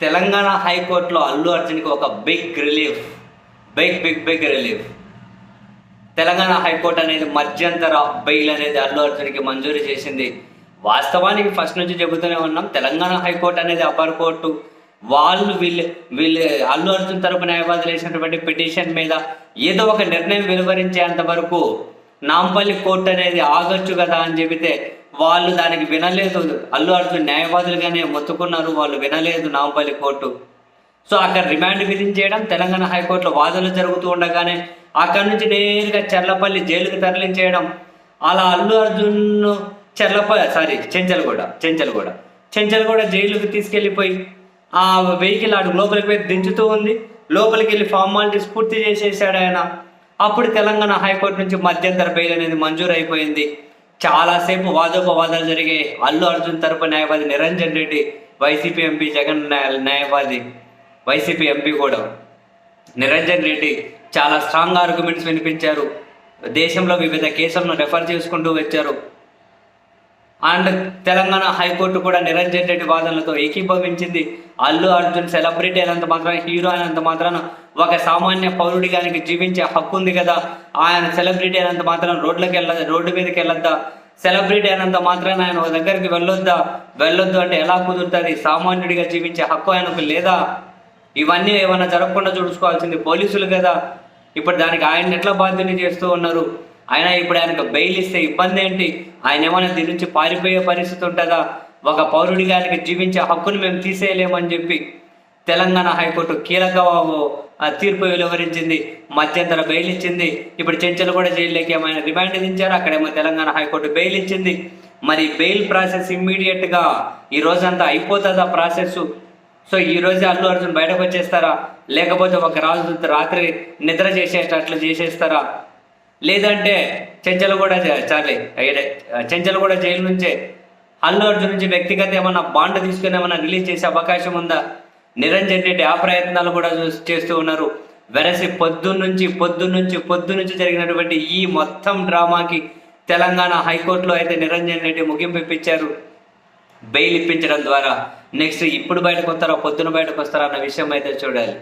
తెలంగాణ హైకోర్టులో అల్లు అర్జున్కి ఒక big relief big big big relief Telangana high court అనేది మధ్యంతర బెయిల్ అనేది అల్లు అర్జున్కి మంజూరు చేసింది. వాస్తవానికి ఫస్ట్ నుంచి చెబుతూనే ఉన్నాం తెలంగాణ హైకోర్టు అనేది అప్పర్ కోర్టు వాళ్ళు వీళ్ళు వీళ్ళు అల్లు అర్జున్ తరపు న్యాయవాదులు వేసినటువంటి పిటిషన్ మీద ఏదో ఒక నిర్ణయం వెలువరించేంత వరకు నాంపల్లి కోర్టు అనేది ఆగొచ్చు కదా అని చెబితే వాళ్ళు దానికి వినలేదు. అల్లు అర్జున్ న్యాయవాదులుగానే మొత్తుకున్నారు. వాళ్ళు వినలేదు నాంపల్లి కోర్టు. సో అక్కడ రిమాండ్ విధించేయడం తెలంగాణ హైకోర్టులో వాదనలు జరుగుతూ ఉండగానే అక్కడి నుంచి నేరుగా చెర్లపల్లి జైలుకి తరలించేయడం. అలా అల్లు అర్జున్ చెర్లపల్లి సారీ చెంచల్గూడ చెంచల్గూడ చెంచల్గూడ జైలుకి తీసుకెళ్ళిపోయి ఆ వెహికల్ ఆడు లోపలికి పోయి దించుతూ ఉంది. లోపలికి వెళ్ళి ఫార్మాలిటీస్ పూర్తి చేసేసాడు ఆయన. అప్పుడు తెలంగాణ హైకోర్టు నుంచి మధ్యంతర బెయిల్ అనేది మంజూరు అయిపోయింది చాలాసేపు వాదోపవాదాలు జరిగాయి అల్లు అర్జున్ తరపు న్యాయవాది నిరంజన్ రెడ్డి వైసీపీ ఎంపీ జగన్ న్యాయవాది వైసీపీ ఎంపీ కూడా. నిరంజన్ రెడ్డి చాలా స్ట్రాంగ్ ఆర్గ్యుమెంట్స్ వినిపించారు. దేశంలో వివిధ కేసులను రెఫర్ చేసుకుంటూ వచ్చారు. అండ్ తెలంగాణ హైకోర్టు కూడా నిరంజన్ రెడ్డి వాదనలతో ఏకీభవించింది. అల్లు అర్జున్ సెలబ్రిటీ అయినంత మాత్రాన హీరో అయినంత మాత్రాన ఒక సామాన్య పౌరుడిగా ఆయనకి జీవించే హక్కు ఉంది కదా. ఆయన సెలబ్రిటీ అయినంత మాత్రం రోడ్లకు వెళ్ళ రోడ్డు మీదకి వెళ్ళొద్దా? సెలబ్రిటీ అయినంత మాత్రాన ఆయన ఒక దగ్గరికి వెళ్ళొద్దా? వెళ్ళొద్దు అంటే ఎలా కుదురుతుంది? సామాన్యుడిగా జీవించే హక్కు ఆయనకు లేదా? ఇవన్నీ ఏమైనా జరగకుండా చూసుకోవాల్సింది పోలీసులు కదా. ఇప్పుడు దానికి ఆయన ఎట్లా బాధ్యత చేస్తూ ఉన్నారు? ఆయన ఇప్పుడు ఆయనకు బెయిల్ ఇస్తే ఇబ్బంది ఏంటి? ఆయన ఏమైనా దీని నుంచి పారిపోయే పరిస్థితి ఉంటుందా? ఒక పౌరుడిగా ఆయనకి జీవించే హక్కును మేము తీసేయలేమని చెప్పి తెలంగాణ హైకోర్టు కీలక తీర్పు వెలువరించింది మధ్యంతర బెయిల్ ఇచ్చింది. ఇప్పుడు చెంచలు కూడా జైల్లోకి ఏమైనా రిమాండ్ దించారు అక్కడేమో తెలంగాణ హైకోర్టు బెయిల్ ఇచ్చింది. మరి బెయిల్ ప్రాసెస్ ఇమ్మీడియట్గా ఈ రోజంతా అయిపోతుందా ప్రాసెస్ సో ఈ రోజు అల్లు అర్జున్ బయటకు వచ్చేస్తారా? లేకపోతే ఒక రాజు రాత్రి నిద్ర చేసేటట్లు చేసేస్తారా? లేదంటే చెంచలు కూడా చాలే. చెంచలు కూడా జైలు నుంచే. అల్లు అర్జున్ నుంచి వ్యక్తిగత ఏమన్నా బాండ్ తీసుకుని ఏమన్నా రిలీజ్ చేసే అవకాశం ఉందా? నిరంజన్ రెడ్డి ఆ ప్రయత్నాలు కూడా చూ- చేస్తూ ఉన్నారు. వెరసి పొద్దున్నుంచి పొద్దున్నుంచి పొద్దున్నుంచి జరిగినటువంటి ఈ మొత్తం డ్రామాకి తెలంగాణ హైకోర్టులో అయితే నిరంజన్ రెడ్డి ముగింపు ఇప్పించారు. బెయిల్ ఇప్పించడం ద్వారా. నెక్స్ట్ ఇప్పుడు బయటకు వస్తారా పొద్దున బయటకు వస్తారా అన్న విషయం అయితే చూడాలి.